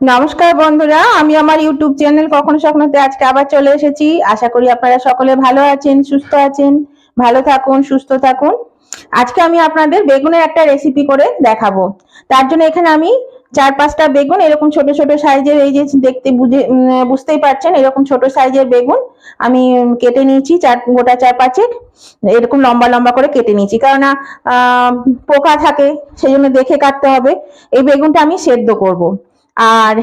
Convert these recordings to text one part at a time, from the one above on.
নমস্কার বন্ধুরা, আমি আমার ইউটিউব চ্যানেল কখনো স্বপ্নতে আজকে আবার চলে এসেছি। আশা করি আপনারা সকলে ভালো আছেন, সুস্থ আছেন, ভালো থাকুন, সুস্থ থাকুন। আজকে আমি আপনাদের বেগুনের একটা রেসিপি করে দেখাবো। তার জন্য এখানে আমি চার পাঁচটা বেগুন, এরকম ছোট ছোট সাইজের, এই যে দেখতে বুঝে বুঝতেই পারছেন, এরকম ছোট সাইজের বেগুন আমি কেটে নিয়েছি, চার, গোটা চার পাঁচেক এরকম লম্বা লম্বা করে কেটে নিয়েছি। কেননা পোকা থাকে সেই জন্য দেখে কাটতে হবে। এই বেগুনটা আমি সেদ্ধ করব। আর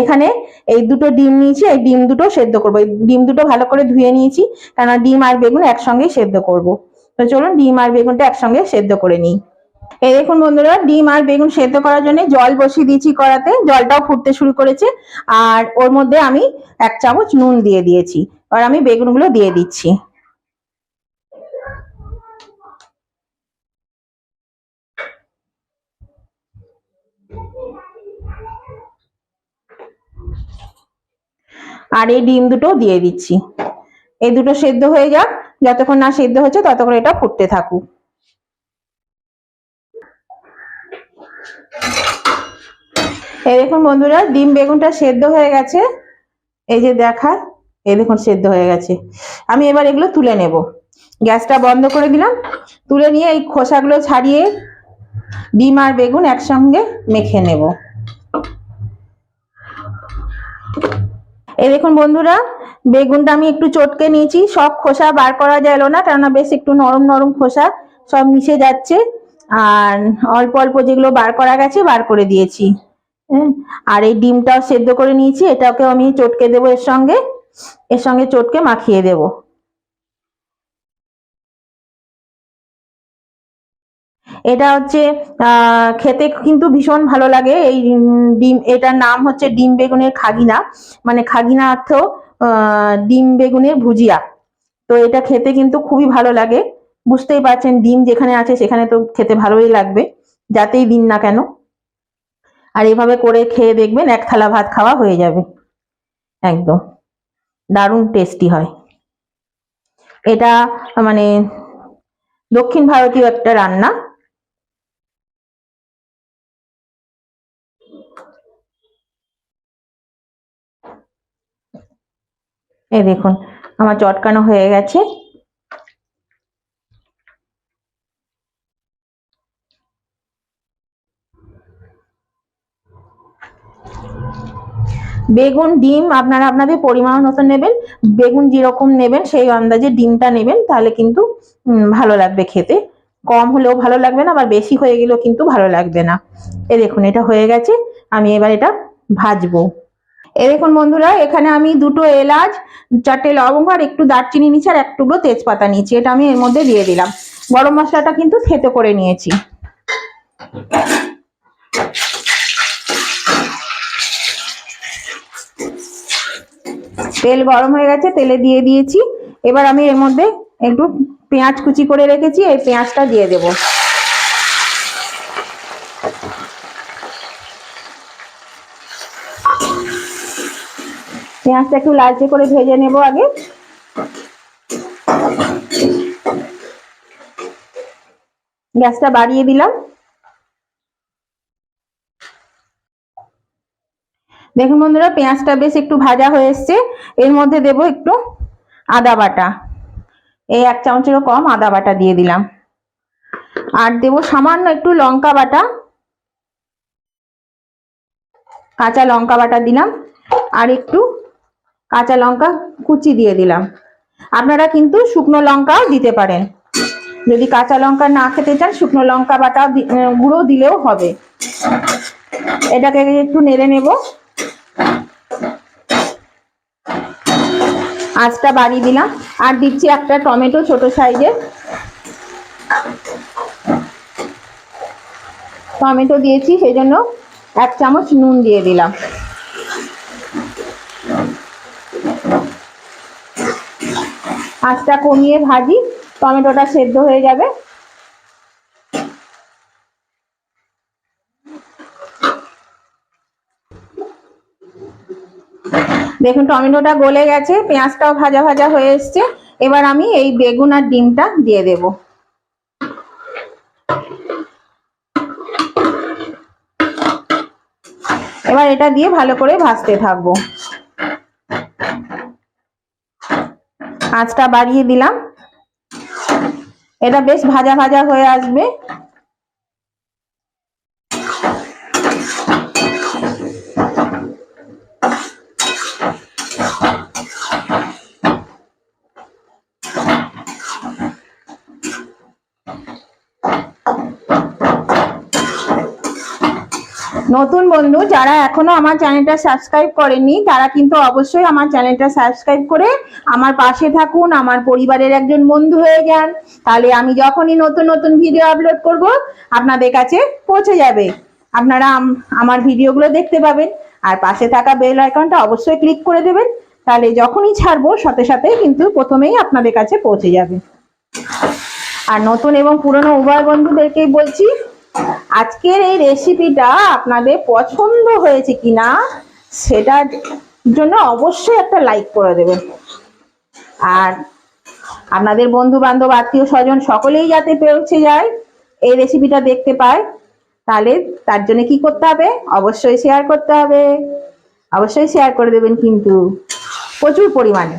এখানে এই দুটো ডিম নিয়েছি, এই ডিম দুটো সেদ্ধ করব। এই ডিম দুটো ভালো করে ধুয়ে নিয়েছি, কেননা ডিম আর বেগুন একসঙ্গেই সেদ্ধ করব। তো চলুন ডিম আর বেগুনটা একসঙ্গে সেদ্ধ করে নিই। এই দেখুন বন্ধুরা, ডিম আর বেগুন সেদ্ধ করার জন্য জল বসিয়ে দিয়েছি কড়াতে, জলটাও ফুটতে শুরু করেছে। আর ওর মধ্যে আমি এক চামচ নুন দিয়ে দিয়েছি আর আমি বেগুনগুলো দিয়ে দিচ্ছি। আর এই ডিম দুটো দিয়ে দিচ্ছি। এই দুটো সেদ্ধ হয়ে যাক, যতক্ষণ না সেদ্ধ হচ্ছে ততক্ষণ এটা ফুটতে থাকুক। এই দেখুন বন্ধুরা, ডিম বেগুনটা সেদ্ধ হয়ে গেছে। এই যে দেখা, এই দেখুন সেদ্ধ হয়ে গেছে। আমি এবার এগুলো তুলে নেব। গ্যাসটা বন্ধ করে দিলাম। তুলে নিয়ে এই খোসাগুলো ছাড়িয়ে ডিম আর বেগুন একসঙ্গে মেখে নেব। এই দেখুন বন্ধুরা বেগুনটা আমি একটু চটকে নিয়েছি। সব খোসা বার করা গেল না কেননা বেশ একটু নরম নরম খোসা সব মিশে যাচ্ছে। আর অল্প অল্প যেগুলো বার করা গেছে বার করে দিয়েছি। হ্যাঁ, আর এই ডিমটাও সেদ্ধ করে নিয়েছি এটাকেও আমি চটকে দেবো এর সঙ্গে। এর সঙ্গে চটকে মাখিয়ে দেব। এটা হচ্ছে খেতে কিন্তু ভীষণ ভালো লাগে। এই ডিম, এটার নাম হচ্ছে ডিম বেগুনের খাগিনা। মানে খাগিনা অর্থ ডিম বেগুনের ভুজিয়া। তো এটা খেতে কিন্তু খুবই ভালো লাগে। বুঝতেই পারছেন, ডিম যেখানে আছে সেখানে তো খেতে ভালোই লাগবে। যাতেই দিন না কেন। আর এভাবে করে খেয়ে দেখবেন, এক থালা ভাত খাওয়া হয়ে যাবে। একদম। দারুণ টেস্টি হয়। এটা মানে দক্ষিণ ভারতীয় একটা রান্না। এই দেখুন, আমার চটকানো হয়ে গেছে। বেগুন, ডিম, আপনারা আপনাদের পরিমাণ মতো নেবেন। বেগুন যেরকম নেবেন, সেই আন্দাজে ডিমটা নেবেন, তাহলে কিন্তু ভালো লাগবে খেতে। কম হলেও ভালো লাগবে না, আবার বেশি হয়ে গেলেও কিন্তু ভালো লাগবে না। এ দেখুন, এটা হয়ে গেছে। আমি এবার এটা ভাজবো। এই দেখুন বন্ধুরা, এখানে আমি দুটো এলাচ, চারটে লবঙ্গ আর একটু দারচিনি নিয়েছি আর এক টুকরো তেজপাতা নিয়েছি। এটা আমি এর মধ্যে দিয়ে দিলাম। গরম মশলাটা কিন্তু থেতো করে নিয়েছি। তেল গরম হয়ে গেছে, তেলে দিয়ে দিয়েছি। এবার আমি এর মধ্যে একটু পেঁয়াজ কুচি করে রেখেছি, এই পেঁয়াজটা দিয়ে দেব। পেঁয়াজটা একটু লালচে করে ভেজে নেব আগে। গ্যাসটা বাড়িয়ে দিলাম। দেখুন বন্ধুরা, পেঁয়াজটা বেশ একটু ভাজা হয়ে এসছে। এর মধ্যে দেব একটু আদা বাটা। এই এক চামচেরও কম আদা বাটা দিয়ে দিলাম। আর দেব সামান্য একটু লঙ্কা বাটা। কাঁচা লঙ্কা বাটা দিলাম। আর একটু কাঁচা লঙ্কা কুচি দিয়ে দিলাম। আপনারা কিন্তু শুকনো লঙ্কাও দিতে পারেন। যদি কাঁচা লঙ্কা না খেতে চান, শুকনো লঙ্কা বাটা গুঁড়ো দিলেও হবে। এটাকে একটু নেড়ে নেব। আঁচটা বাড়িয়ে দিলাম। আর দিচ্ছি একটা টমেটো ছোট সাইজের টমেটো দিয়েছি সেই জন্য এক চামচ নুন দিয়ে দিলাম। আঁচটা কমিয়ে ভাজি, টমেটোটা সেদ্ধ হয়ে যাবে। দেখুন, টমেটোটা গলে গেছে, পেঁয়াজটাও ভাজা ভাজা হয়ে এসছে। এবার আমি এই বেগুন আর ডিমটা দিয়ে দেব। এবার এটা দিয়ে ভালো করে ভাজতে থাকব। আঁচটা বাড়িয়ে দিলাম। এটা বেশ ভাজা ভাজা হয়ে আসবে। নতুন বন্ধু, যারা এখনও আমার চ্যানেলটা সাবস্ক্রাইব করেনি, তারা কিন্তু অবশ্যই আমার চ্যানেলটা সাবস্ক্রাইব করে আমার পাশে থাকুন, আমার পরিবারের একজন বন্ধু হয়ে যান। তাহলে আমি যখনই নতুন নতুন ভিডিও আপলোড করব, আপনাদের কাছে পৌঁছে যাবে। আপনারা আম- আমার ভিডিওগুলো দেখতে পাবেন। আর পাশে থাকা বেল আইকনটা অবশ্যই ক্লিক করে দেবেন। তাহলে যখনই ছাড়বো, সাথে সাথে কিন্তু প্রথমেই আপনাদের কাছে পৌঁছে যাবে। আর নতুন এবং পুরনো উভয় বন্ধুদেরকেই বলছি আজকের এই রেসিপিটা আপনাদের পছন্দ হয়েছে কিনা, সেটার জন্য অবশ্যই একটা লাইক করে দেবেন। আর আপনাদের বন্ধু বান্ধব আত্মীয় স্বজন সকলেই যাতে পৌঁছে যায়, এই রেসিপিটা দেখতে পায়, তাহলে তার জন্য কি করতে হবে? অবশ্যই শেয়ার করতে হবে। অবশ্যই শেয়ার করে দেবেন কিন্তু প্রচুর পরিমাণে।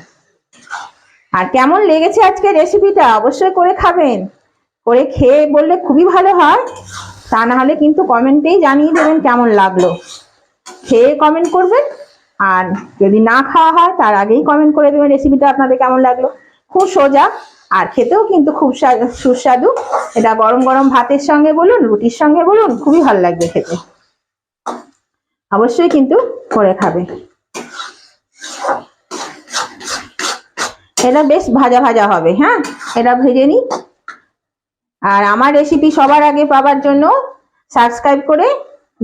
আর কেমন লেগেছে আজকে রেসিপিটা অবশ্যই করে খাবেন। করে খেয়ে বললে খুবই ভালো হয়। তা না হলে কিন্তু কমেন্টেই জানিয়ে দেবেন কেমন লাগল। খেয়ে কমেন্ট করবেন, আর যদি না খাওয়া হয়, তার আগেই কমেন্ট করে দেবেন রেসিপিটা আপনাদের কেমন লাগল। খুব সোজা, আর খেতেও কিন্তু খুব সুস্বাদু। এটা গরম গরম ভাতের সঙ্গে বলুন, রুটির সঙ্গে বলুন, খুবই ভালো লাগবে খেতে। অবশ্যই কিন্তু করে খাবে। এটা বেশ ভাজা ভাজা হবে হ্যাঁ? এটা ভেজে নিই। আর আমার রেসিপি সবার আগে পাওয়ার জন্য সাবস্ক্রাইব করে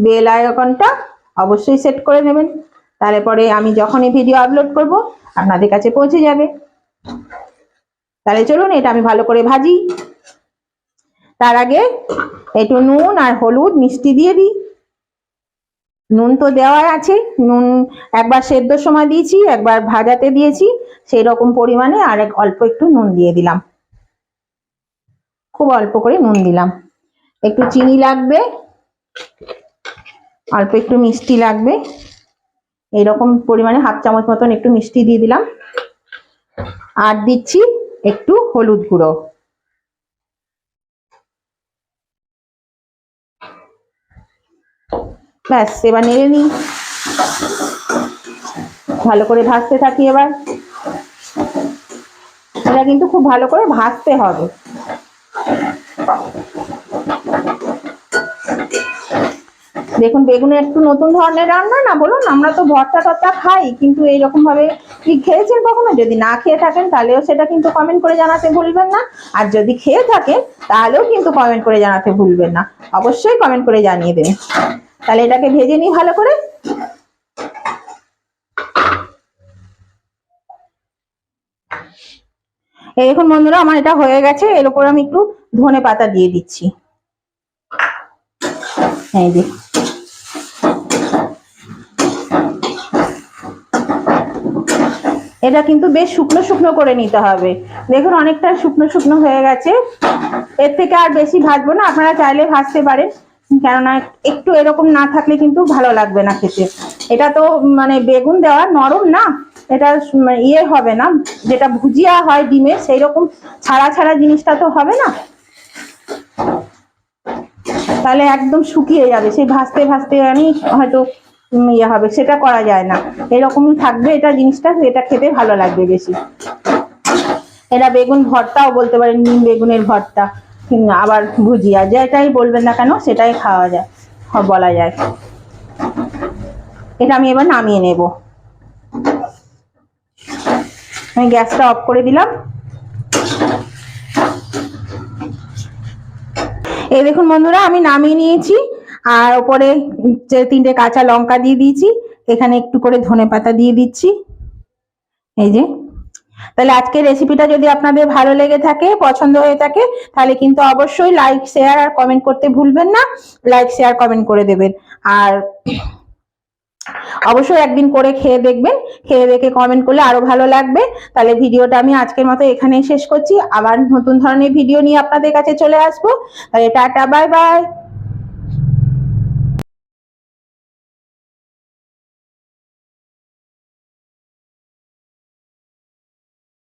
বেল আইকনটা অবশ্যই সেট করে নেবেন। তাহলে পরে আমি যখনই ভিডিও আপলোড করব, আপনাদের কাছে পৌঁছে যাবে। তাহলে চলুন, এটা আমি ভালো করে ভাজি। তার আগে একটু নুন আর হলুদ মিষ্টি দিয়ে দিই। নুন তো দেওয়ার আছে, নুন একবার সেদ্ধর সময় দিয়েছি, একবার ভাজাতে দিয়েছি, সেই রকম পরিমাণে আর অল্প একটু নুন দিয়ে দিলাম। খুব অল্প করে নুন দিলাম। একটু চিনি লাগবে, অল্প একটু মিষ্টি লাগবে। এইরকম পরিমাণে হাফ চামচ মতন একটু মিষ্টি দিয়ে দিলাম। আর দিচ্ছি একটু হলুদ গুঁড়ো। ব্যাস, এবার নেড়ে নিই। ভালো করে ভাজতে থাকি এবার। এটা কিন্তু খুব ভালো করে ভাজতে হবে। দেখুন, বেগুনে একটু নতুন ধরনের রান্না না, বলুন, আমরা তো ভর্তা টর্তা খাই, কিন্তু এইরকম ভাবে কি খেয়েছেন কখনো? যদি না খেয়ে থাকেন, তাহলেও সেটা কিন্তু কমেন্ট করে জানাতে ভুলবেন না। আর যদি খেয়ে থাকেন, তাহলেও কিন্তু কমেন্ট করে জানাতে ভুলবেন না। অবশ্যই কমেন্ট করে জানিয়ে দেবেন। তাহলে এটাকে ভেজে নিই ভালো করে। এই দেখুন বন্ধুরা, আমার এটা হয়ে গেছে। এর উপর আমি একটু ধনে পাতা দিয়ে দিচ্ছি। এটা কিন্তু বেশ শুকনো শুকনো করে নিতে হবে। দেখুন, অনেকটা শুকনো শুকনো হয়ে গেছে। এর থেকে আর বেশি ভাজবো না, আপনারা চাইলে ভাজতে পারেন। কেননা একটু এরকম না থাকলে কিন্তু ভালো লাগবে না খেতে। এটা তো মানে বেগুন দেওয়া নরম না, এটা ইয়ে হবে না। যেটা ভুজিয়া হয় ডিমের সেই রকম ছাড়া ছাড়া জিনিসটা তো হবে না। তাহলে একদম শুকিয়ে যাবে। সেই ভাজতে ভাজতে আমি হয়তো ইয়ে হবে, সেটা করা যায় না। এরকমই থাকবে এটা জিনিসটা, এটা খেতে ভালো লাগবে বেশি। এটা বেগুন ভর্তাও বলতে পারেন, নিম বেগুনের ভর্তা আবার ভুজিয়া, যেটাই বলবেন না কেন, সেটাই খাওয়া যায় বলা যায়। এটা আমি এবার নামিয়ে নেব। আমি গ্যাসটা অফ করে দিলাম। এই দেখুন বন্ধুরা, আমি নামিয়ে নিয়েছি, আর ওপরে যে তিনটে কাঁচা লঙ্কা দিয়ে দিয়েছি, এখানে একটু করে ধনে পাতা দিয়ে দিচ্ছি। এই যে, তাহলে আজকের রেসিপিটা যদি আপনাদের ভালো লেগে থাকে, পছন্দ হয়ে থাকে, তাহলে কিন্তু অবশ্যই লাইক শেয়ার আর কমেন্ট করতে ভুলবেন না। লাইক শেয়ার কমেন্ট করে দেবেন। আর অবশ্যই একদিন করে খেয়ে দেখবেন, খেয়ে দেখে কমেন্ট করলে আরও ভালো লাগবে। তাহলে ভিডিওটা আমি আজকের মতো এখানেই শেষ করছি। আবার নতুন ধরনের ভিডিও নিয়ে আপনাদের কাছে চলে আসব। তাহলে টাটা বাই বাই